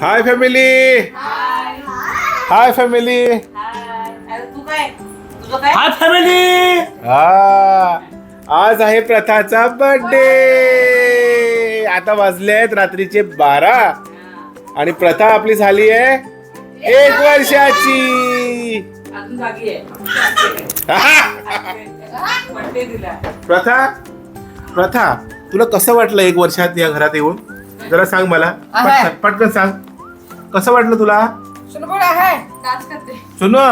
हाय family. Hi family. तू काय तुझं काय हाय फॅमिली. हा. आज आहे प्रथाचा बर्थडे. आता वाजले आहेत रात्रीचे बारा. आणि प्रथा आपली झाली आहे एक वर्षाची. अजून जागी आहे. बर्थडे दिला. प्रथा प्रथा तुला कसं वाटलं एक वर्षात या घरात येऊन? जरा सांग मला. पटकन सांग. कसं वाटलं तुला? सुनो?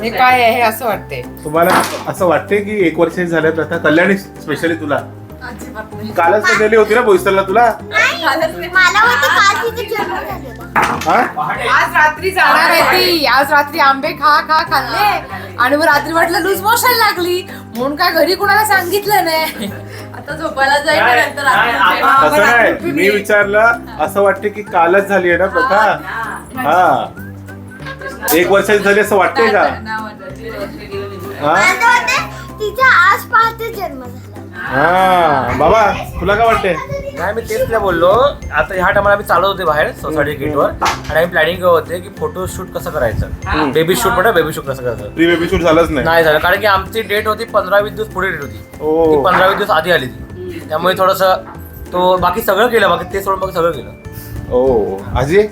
हे काय आहे? हे असं वाटते तुम्हाला असं वाटते की एक वर्ष झालं प्रथा कल्याणी स्पेशली तुला? कालच तर नेली होती ना बोईसरला तुला? हा? आज रात्री जाणार आहे ती. आज रात्री आंबे खा खा खाल्ले. आणि मग रात्री म्हटलं लूज मोशन लागली. म्हणून काय घरी कुणाला सांगितलं नाही. आता झोपायला जाईल नाही, नंतर नाही, आपण आपण- तसं नाही. मी विचारलं असं वाटते की कालच झाली आहे ना प्रथा? हा. एक वर्षाची झाली असं वाटते का? हा? तिचा आज पहाटे जन्म झाला. हा. बाबा तुला काय वाटते नाही मी तेच तुला बोललो. आता ह्या टायमाला आम्ही चालत होते बाहेर सोसायटी गेटवर आणि आम्ही प्लॅनिंग करत होते की फोटो शूट कसं करायचं. बेबी शूट म्हणा बेबी शूट कसं करायचं? प्री बेबी शूट झालंच नाही. नाही झालं कारण की आमची डेट होती पंधरा वीस दिवस पुढे डेट होती. ओ. ती पंधरा वीस दिवस आधी आली ती त्यामुळे थोडस तो बाकी सगळं केलं बाकी ते सोडून बाकी सगळं केलं. ओ. आजी?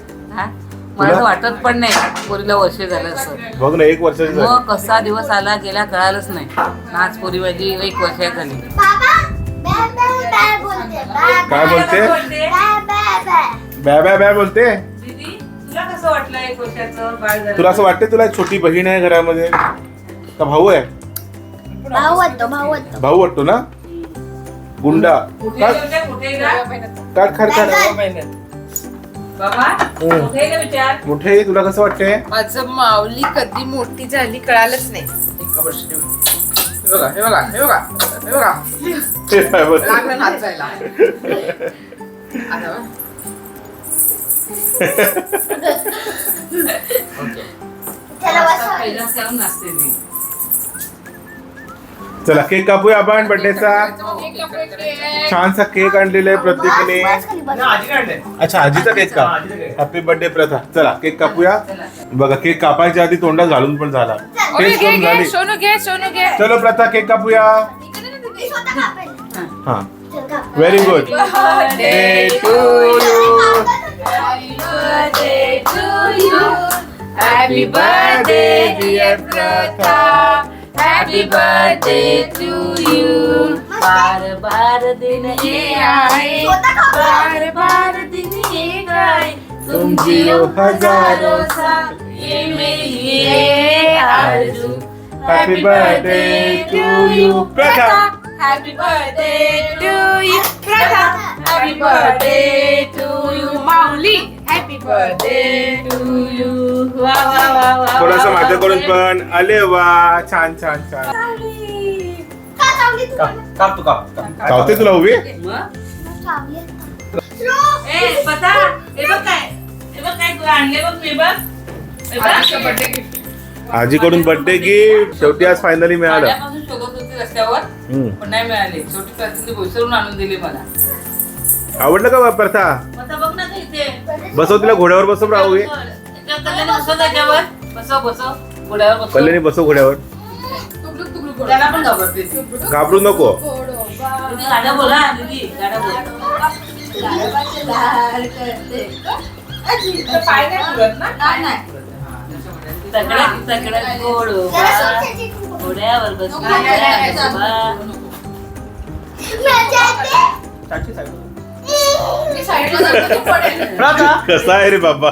मला वाटत पण नाही पोरीला वर्ष झालं असं. बघ ना एक वर्षाची झाली. मग कसा दिवस आला गेला कळालंच नाही. नाच पोरी माझी एक वर्षात झाली काय बोलते? बॅ बॅ बोलते. दीदी तुला कसं वाटलं एक वर्षाचं बाळ झालं? तुला असं वाटते तुला छोटी बहीण आहे घरामध्ये? का भाऊ आहे? भाऊ वाटतो भाऊ वाटतो. भाऊ वाटतो ना? गुंडा. कुठे काढ गेले कुठे गेला? काढ खाड काढ बाबा कुठे गेला विचार? मोठे तुला कसं वाटते माझं माऊली कधी मोठी झाली कळालंच नाही. हे बघा हे बघा हे बघा हे बघा. लागलं नाचायला आता बघ. त्याला बसवा. पहिला जाऊन नाचते ती चला केक कापूया आपण बर्थडेचा छानसा केक आणलेला आहे प्रत्येकाने. अच्छा आजीचा केक का. हॅपी बर्थडे प्रथा. चला केक कापूया. बघा केक कापायच्या आधी तोंडात घालून पण झाला. टेस्ट घे करून घे झाली सोनू घे सोनू घे चलो प्रथा केक कापूया. हा. Very good Birthday to Happy birthday, dear Pratha. Happy birthday to you. बार बार दिन ये आए, स्वतः काप. बार बार दिन ये गाए. तुम जियो हजारों साल, ये मेरी ये आरज़ू. Happy birthday to you, Pratha. Happy birthday to you, Pratha. Happy birthday to you, Mauli. Happy birthday to you. वा वा वा वा. थोडस माझ्याकडून पण अले वा छान छान छान का चावली तू मला? काप तू काप काप. चावते तुला उभी मग चावली. ए पता हे बघ काय हे बघ काय तू आणले बघ मी बघ आजीकडून बर्थडे गिफ्ट शेवटी आज फायनली मिळालं. माझ्यापासून शोधत होती रस्त्यावर हम्म. पण नाही मिळाले. भोसरून आणून दिली मला. आवडलं का बा प्रथा? आता बघ ना ते इथे. बसव तिला घोड्यावर बसव राहू कल्याणी बसव त्याच्यावर. बसव बसव. घोड्यावर बसव. कल्याणी बसव घोड्यावर. तुकडुक तुकडुक गोड. त्याला पण घाबरते. ती. घाबरू नको. तुम्ही बोला दीदी. बोला. तुझं पाय नाही पुरत ना? तगड्या तगड्या गोड. घोड्यावर. कसा आहे रे बाबा.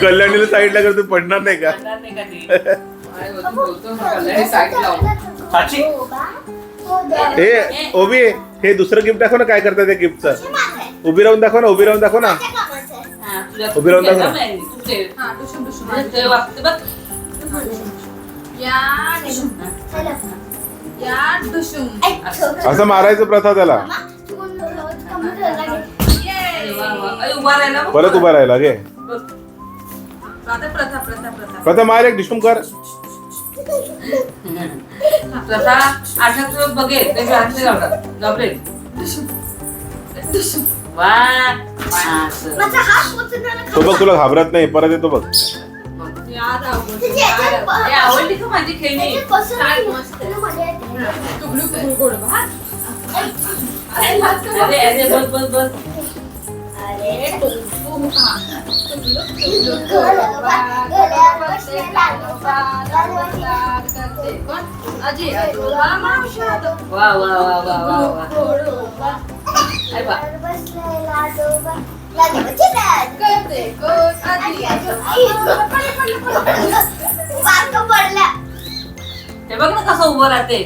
कल्याणीला साईडला कर तू पडणार नाही का हो ओबी हे दुसरं गिफ्ट दाखव ना काय करतात त्या गिफ्टचं. उभी राहून दाखव ना उभी राहून दाखव ना उभी राहून दाखव ना. हा. या. असं. मारायचं प्रथा त्याला. परत उभा राहिला. आता प्रथा प्रथा प्रथा. प्रथा मार एक डिशूम कर. प्रथा आठवत बघेल ते लावणार घाबरेल. माझा हात पोचणार तो बघ तुला घाबरत नाही परत येतो बघ. आवडली का माझी खेळणी. अरे, अरे बस बस बस वा वा वा वा वा वा हे बघ ना कसं उभं राहते.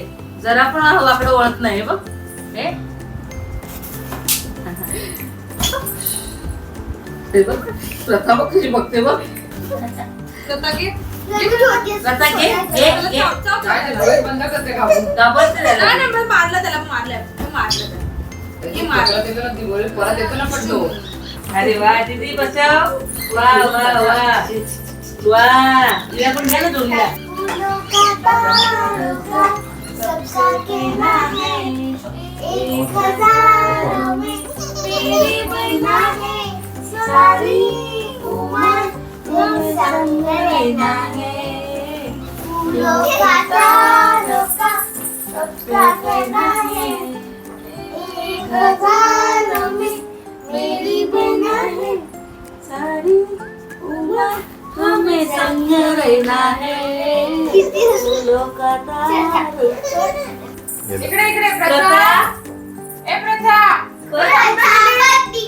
जरा पण वाकडं वळत नाही बघ. हे. बघ प्रथा बघ कशी बघते बघ. स्वतः घे. घे. बंद करते मारलं त्याला मारलं मारलं अरे वा दीदी बचाव वा वा वा वा तिला पण घ्या ना जोडीला फूलों का तारों सब साके है एक हजारों में मेरी बना है सारी उम्र तुम संग रहना है फूलों का तारों का सबका कहना है एक हजारों में मेरी बना है सारी उम्र हमें संग रहना है फूलों का तारों इकडे इकडे प्रथा प्रथा ए प्रथा प्रजापती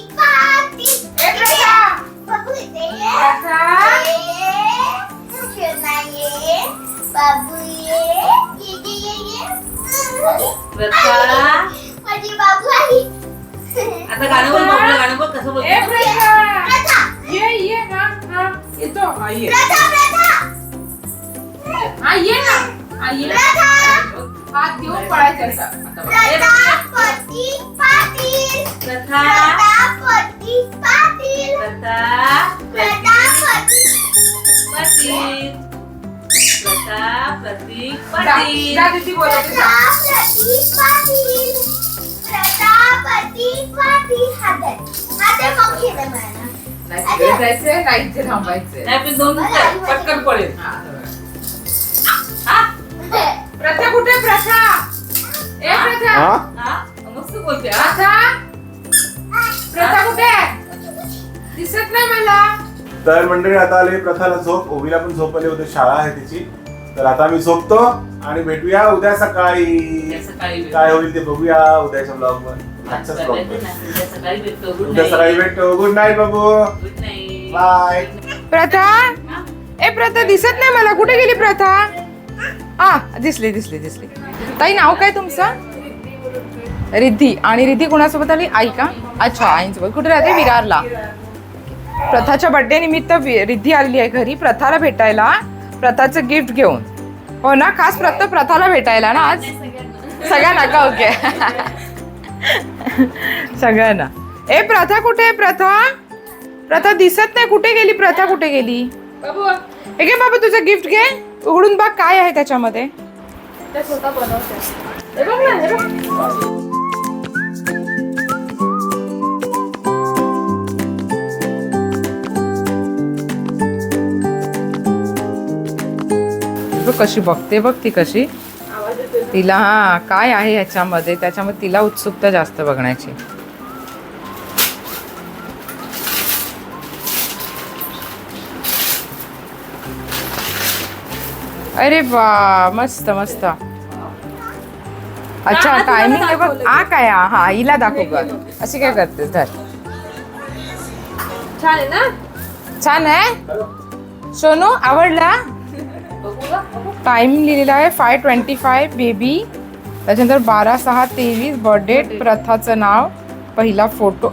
माझी बाबू आई आता गाणं बोल बाबूला गाणं बोल कसं ए बोलतो प्रथा! प्रथा! ये ये हा हा येतो. हा ये. प्रथा प्रथा! हा ये ना. हा ये. प्रथा! हात घेऊन पळायचं असं. पाटील प्रथा प्रजापती पाटील. प्रथा! प्रजापती पाटील. प्रथा प्रतीक पाटील. प्रजापती पाटील. जायचंय नाही इथे थांबायचंय. नाही पण दोन मिनिटं पटकन पडेल हा. हा? प्रथा कुठे प्रथा? ए प्रथा. हा? हा? मस्त बोलते प्रथा? प्रथा कुठे? दिसत नाही मला. तर मंडळी आता आले प्रथाला झोप ओवीला पण झोप आली होती शाळा आहे तिची. तर आता मी झोपतो आणि भेटूया उद्या सकाळी. उद्या सकाळी भेटू. काय होईल ते बघूया उद्याच्या ब्लॉगमध्ये आजच्याच मध्ये ना. उद्या सकाळी भेटतो गुड उद्या सकाळी भेटतो गुड नाईट बाबू. Good night bye Pratha? ए प्रथा दिसत नाही मला. कुठे गेली प्रथा? हा दिसली दिसली दिसली. ताई नाव काय तुमचं? रिद्धी. आणि रिद्धी कोणासोबत आली? आई का? अच्छा आईंसोबत. कुठे राहते? विरारला. प्रथाच्या बर्थडे निमित्त वि- रिद्धी आलेली आहे घरी. प्रथाला भेटायला. प्रथाचं गिफ्ट घेऊन. हो ना? खास प्रथ प्रथाला भेटायला ना आज? सगळ्यांना? का? ओके. सगळ्यांना. ए प्रथा कुठे आहे प्रथा? प्रथा दिसत नाही. कुठे गेली? प्रथा कुठे गेली? हे घे बाबा तुझं गिफ्ट घे. उघडून बघ काय आहे त्याच्यामध्ये. बघ कशी बघते बघ ती कशी. तिला हा काय आहे ह्याच्यामध्ये? त्याच्यामध्ये तिला उत्सुकता जास्त बघण्याची. अरे वा मस्त मस्त. अच्छा टायमिंग आहे बघ. हा काय हा हिला दाखव ग अशी काय करतेस? धर. छान आहे ना? छान आहे? सोनू आवडला? टाइम लिहिलेला आहे फाय ट्वेंटी फाय बेबी त्याच्यानंतर बारा सहा तेवीस बर्थडे प्रथाचं नाव पहिला फोटो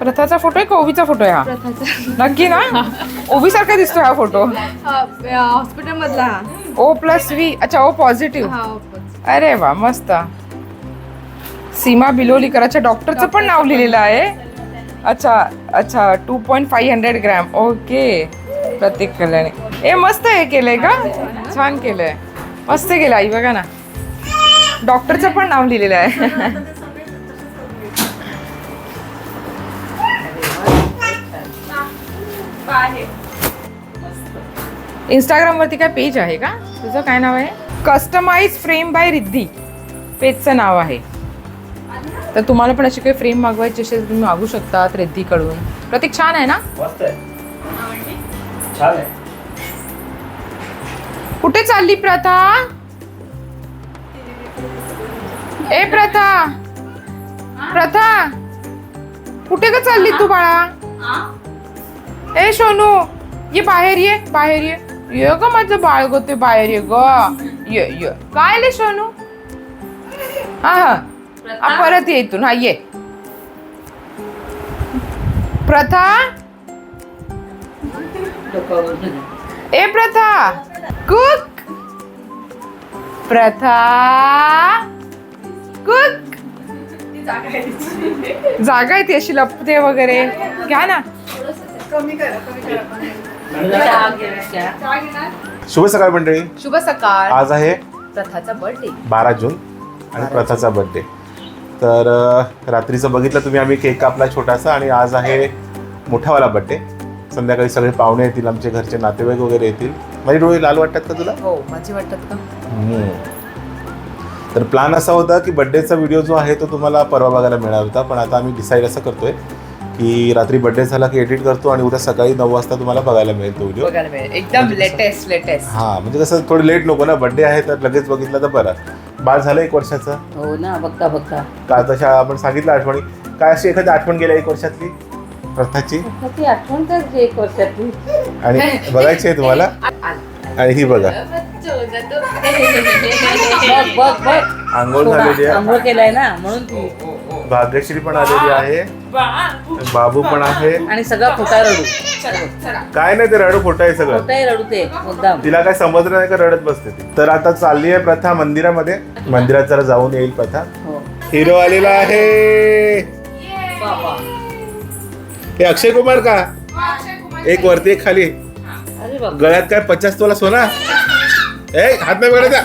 प्रथाचा फोटो आहे का ओवीचा फोटो आहे हा? नक्की ना? ओवी सारखा दिसतो हा फोटो हॉस्पिटल मधला ओ प्लस व्ही अच्छा ओ पॉझिटिव्ह हा अरे वा मस्त. सीमा बिलोलीकराच्या डॉक्टरचं पण नाव लिहिलेलं आहे. अच्छा अच्छा two point five hundred gram okay Pratik Kalyani हे मस्त हे केलंय का छान केलंय. मस्त केलं आई बघा ना. डॉक्टरचं पण नाव लिहिलेलं आहे. इंस्टाग्राम वरती काय पेज आहे का? तुझं काय नाव आहे? कस्टमाइज फ्रेम बाय रिद्धी पेजचं नाव आहे. तर तुम्हाला पण अशी काही फ्रेम मागवायची असेल तुम्ही मागू शकतात रिद्धीकडून प्रतीक छान आहे ना? छान आहे. कुठे चालली प्रथा? ए प्रथा. प्रथा. कुठे का चालली तू बाळा? ए सोनू. ये बाहेर ये बाहेर ये. ये ग माझं बाळ ग ते बाहेर ये ग. ये ये. काय आले सोनू? हा हा. हा, परत ये इथून. हा ये. प्रथा? ए प्रथा! कुक! प्रथा! कुक! जागा आहे ती अशी लपते वगैरे. घ्या ना. शुभ सकाळ मंडळी. शुभ सकाळ. आज आहे प्रथाचा बर्थडे बारा जून आणि प्रथाचा बर्थडे तर अ, रात्रीचं बघितलं तुम्ही आम्ही केक कापला छोटासा आणि आज आहे मोठावाला बर्थडे संध्याकाळी सगळे पाहुणे येतील आमचे घरचे नातेवाईक वगैरे येतील. माझे डोळे लाल वाटतात का तुला? हो माझी वाटतात का. तर प्लॅन असा होता की बड्डेचा व्हिडिओ जो आहे तो तुम्हाला परवा बघायला मिळणार होता पण आता आम्ही डिसाईड असं करतोय की रात्री बड्डे झाला की एडिट करतो आणि उद्या सकाळी नऊ वाजता तुम्हाला बघायला मिळेल तो व्हिडिओ बघायला मिळेल. एकदम लेटेस्ट लेटेस्ट हा म्हणजे कसं थोडं लेट नको ना बड्डे आहे तर लगेच बघितलं तर बरं. बाळ झालं एक वर्षाचं? हो ना बघता बघता. का तशा आपण सांगितलं आठवणी. काय अशी एखादी आठवण गेल्या एक वर्षातली? प्रथाची? ती आठवण तर एक वर्षातली आणि बघायची आहे तुम्हाला? आणि ही बघा. बघ बघ बघ. आंघोळ झालेली आहे. आंघोळ केलाय ना म्हणून ती. भाग्यश्री पण आलेली आहे. बाबू पण आहे. आणि सगळा खोटा रडू. काय नाही ते रडू खोटं आहे सगळं. खोटाही रडू ते मुद्दाम. तिला काय समजलं नाही का रडत बसते ती? तर आता चालली आहे प्रथा मंदिरामध्ये. मंदिरात जरा जाऊन येईल प्रथा. हो. हिरो आलेला आहे. बाबा. हे अक्षय कुमार का? एक वरती एक खाली. गळ्यात काय पचास तोला सोना? ए हात नाही बघायचा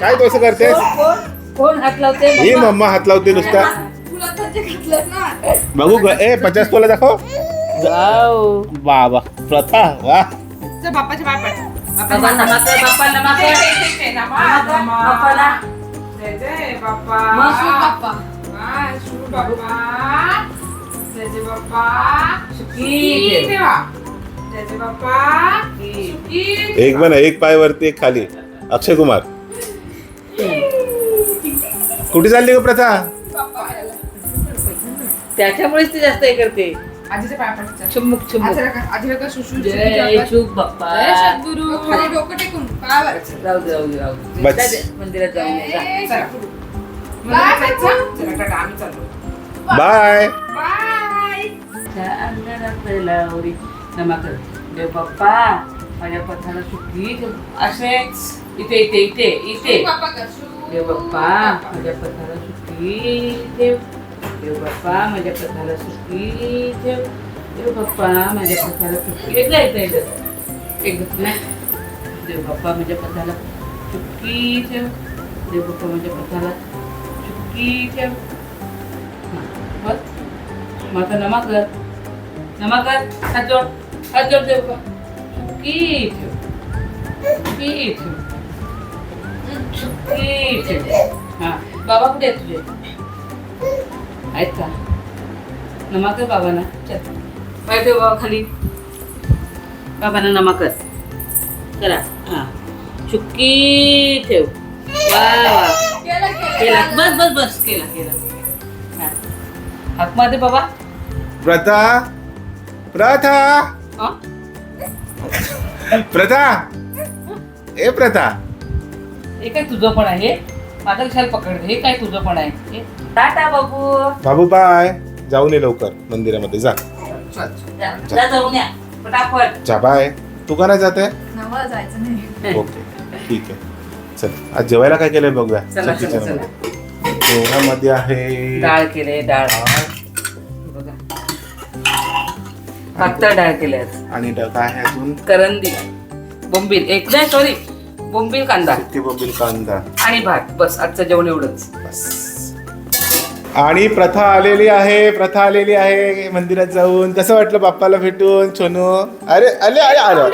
काय तू असं करतेस? कोण- कोण? कोण हात लावते? ही मम्मा हात लावते नुसता. बघू ग- ए पचास तोला दाखव. बाबा प्रथा वा. बाप्पा बाप्पा जय बाप्पा. सुखी ठेव. जय बाप्पा. सुखी एक बन एक पाय वरती एक खाली. अक्षय कुमार. कुठे चालली ग प्रथा? त्याच्यामुळेच ती जास्त हे करते. आजीचे पाय पडतात. चुमुक चुमुक आजी का सुशू जय शुभ बाप्पा. सद्गुरु. खाली डोकं टेकून. पायावर राहू दे राहू दे राहू दे. बस. जा दे, मंदिरात जाऊन ये, जा. चला मंदिरात जायचं? चला टाटा आम्ही चाललो. बाय. बाय. त्या अंधारात लावरी देव बाप्पा माझ्या पथाला सुखी ठेव. असे इथे इथे इथे इथे. देव बाप्पा माझ्या पथाला सुखी ठेव देव बाप्पा माझ्या पथाला सुखी ठेव देव बाप्पा माझ्या पथाला सुखी एकदा एकदा एकदा. एकदा नाही देव बाप्पा माझ्या पथाला सुखी ठेव देव बाप्पा माझ्या पथाला सुखी ठेव मग आता नमा कर. नमा कर हात जोड हात ठेव. ठेव. हा. बाबा कुठे आहेत तुझे? आहेत का? नमा कर बाबांना. चल. पाय ठेव बाबा खाली. बाबांना नमा कर करा हा. चुक्की ठेव. वा वा. केला बस बस बस. केला केला. हा. हाक मारते बाबा. प्रथा. प्रथा! हा? प्रथा! ए प्रथा! हे काय तुझं पण आहे? माझं कशाला पकडते हे काय तुझं पण आहे? हे टाटा बाबू. बाबू बाय जाऊन ये लवकर. मंदिरामध्ये जा. जा. जा जाऊन या. पटापट. जा बाय. तू का नाही जाते नवं जायचं नाही. ओके. ठीक आहे. चल. आज जेवायला काय केलंय बघूया? चला, चल चला, kitchen मध्ये. जेवणामध्ये आहे. डाळ केले डाळ बघा पातळ डाळ केले आणि ड- काय आहे अजून. करंदी. बोंबील. एक नाही सॉरी बोंबील कांदा. बोंबील कांदा. आणि भात. बस आजचं जेवण एवढंच. बस. आणि प्रथा आलेली आहे प्रथा आलेली आहे. मंदिरात जाऊन. कसं वाटलं बाप्पाला भेटून? छोनू? अरे अरे अरे आलं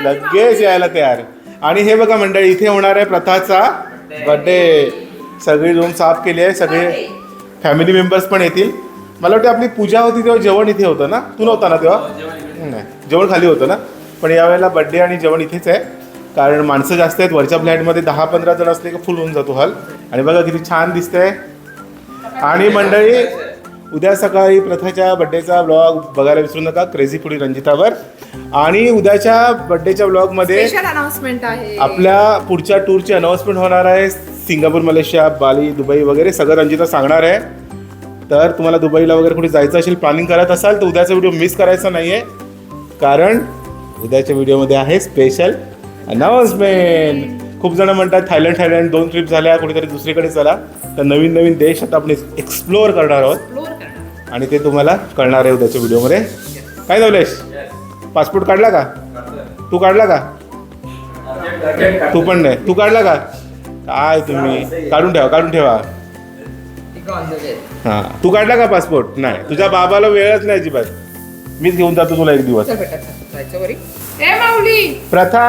लगेच यायला तयार. आणि हे बघा मंडळी इथे होणार आहे प्रथाचा बर्थडे. सगळी रूम साफ केली आहे. सगळे फॅमिली मेंबर्स पण येतील. मला वाटतं आपली पूजा होती तेव्हा जेवण इथे होतं ना? तू नव्हता ना तेव्हा? नाही. जेवण खाली होतं ना? पण यावेळेला बड्डे आणि जेवण इथेच आहे. कारण माणसं जास्त आहेत. वरच्या फ्लॅटमध्ये दहा पंधरा जण असले की फुल होऊन जातो हॉल आणि बघा किती छान दिसतंय. आणि मंडळी उद्या सकाळी प्रथाच्या बड्डेचा ब्लॉग बघायला विसरू नका. क्रेझी फुडी रंजितावर. आणि उद्याच्या बड्डेच्या ब्लॉगमध्ये अनाउन्समेंट आहे. आपल्या पुढच्या टूरची अनाऊन्समेंट होणार आहे. सिंगापूर मलेशिया बाली दुबई वगैरे सगळं रंजिता सांगणार आहे. तर तुम्हाला दुबईला वगैरे कुठे जायचं असेल प्लॅनिंग करत असाल तर उद्याचा व्हिडिओ मिस करायचा नाही आहे कारण उद्याच्या व्हिडिओमध्ये आहे स्पेशल अनाऊन्समेंट खूप जण म्हणतात थायलंड थायलंड दोन ट्रिप झाल्या कुठेतरी दुसरीकडे चला. तर नवीन नवीन देश आता आपण एक्सप्लोअर करणार आहोत. आणि ते तुम्हाला कळणार आहे उद्याच्या व्हिडिओमध्ये काय नवलेश पासपोर्ट काढला का? तू काढला का? तू पण नाही. तू काढला का? काय तुम्ही? काढून ठेवा काढून ठेवा. हा. तू काढला का पासपोर्ट? नाही. तुझ्या बाबाला वेळच नाही अजिबात. मीच घेऊन जातो तुला एक दिवस. प्रथा!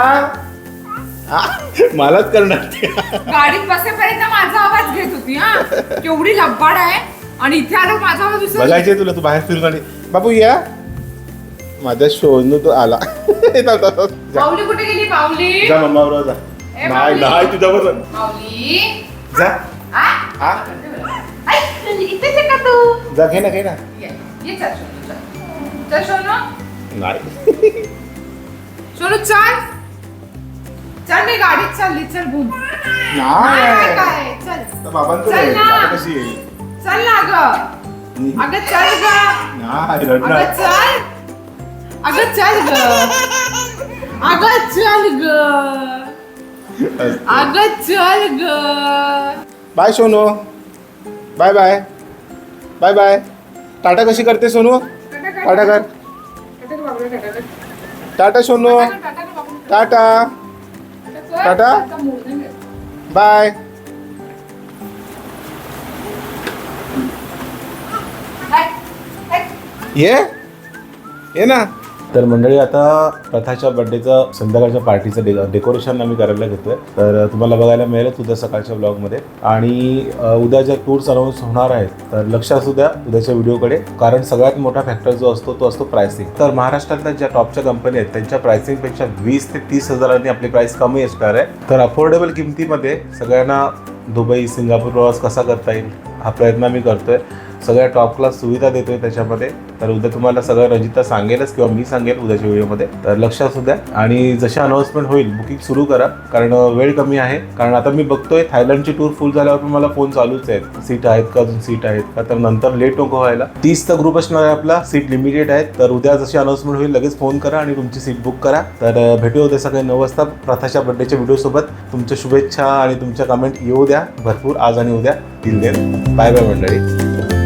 मलाच करणार ते. गाडीत बसेपर्यंत माझा आवाज घेत होती हा. केवढी लब्बाड आहे. आणि इथे आलो माझा आवाज विसरली. बघायचे तुला तू बाहेर फिरून आणि बाबू या. माझ्या शोधून तो आला. जा, माऊली कुठे गेली माऊली? जा मम्मा बरोबर जा. ए, नाही माऊली. नाही तुझ्या बरोबर माऊली. जा? हा का तू. जा घे ना घे ना. ये ये चल सोनू चल चल सोनू. नाही. सोनू चल. चल मी गाडीत चालली चल नाही. काय चल. तर चल. ना. आता कशी येईल? चल ना ग. अगं चल ग. नाही अगं रडणार चल. अगं चल ग. अगं चल ग. अगं चल ग. Bye Sonu. Bye bye. Bye bye. Tata कशी करते सोनू? टाटा कर. Tata Sonu. Tata. Tata. Bye. ये? ये ना? तर मंडळी आता प्रथाच्या बड्डेचं संध्याकाळच्या पार्टीचं डे डेकोरेशन आम्ही करायला घेतोय. तर तुम्हाला बघायला मिळेल उद्या सकाळच्या ब्लॉगमध्ये आणि उद्या ज्या टूर्स अनाऊन्स होणार आहेत तर लक्ष असू द्या उद्याच्या व्हिडिओकडे कारण सगळ्यात मोठा फॅक्टर जो असतो तो असतो प्राइसिंग तर महाराष्ट्रातल्या ज्या टॉपच्या कंपनी आहेत त्यांच्या प्राइसिंगपेक्षा वीस ते तीस हजारांनी आपली प्राइस कमी असणार आहे. तर अफोर्डेबल किमतीमध्ये सगळ्यांना दुबई सिंगापूर प्रवास कसा करता येईल हा प्रयत्न मी करतोय. सगळ्या टॉप क्लास सुविधा देतोय त्याच्यामध्ये. तर उद्या तुम्हाला सगळं रजिता सांगेलच किंवा मी सांगेल उद्याच्या व्हिडिओमध्ये. तर लक्ष असू द्या. आणि जशी अनाऊन्समेंट होईल बुकिंग सुरू करा. कारण वेळ कमी आहे. कारण आता मी बघतोय थायलंडची टूर फुल झाल्यावर पण मला फोन चालूच आहेत. सीट आहेत का अजून सीट आहेत का? तर नंतर लेट नको व्हायला. तीसचा ग्रुप असणार आहे आपला. सीट लिमिटेड आहेत. तर उद्या जशी अनाऊन्समेंट होईल लगेच फोन करा आणि तुमची सीट बुक करा. तर भेटू उद्या सकाळी नऊ वाजता प्रथाच्या बड्डेच्या व्हिडिओसोबत तुमच्या शुभेच्छा आणि तुमच्या कमेंट येऊ द्या. भरपूर आज आणि उद्या. दिल बाय बाय मंडळी.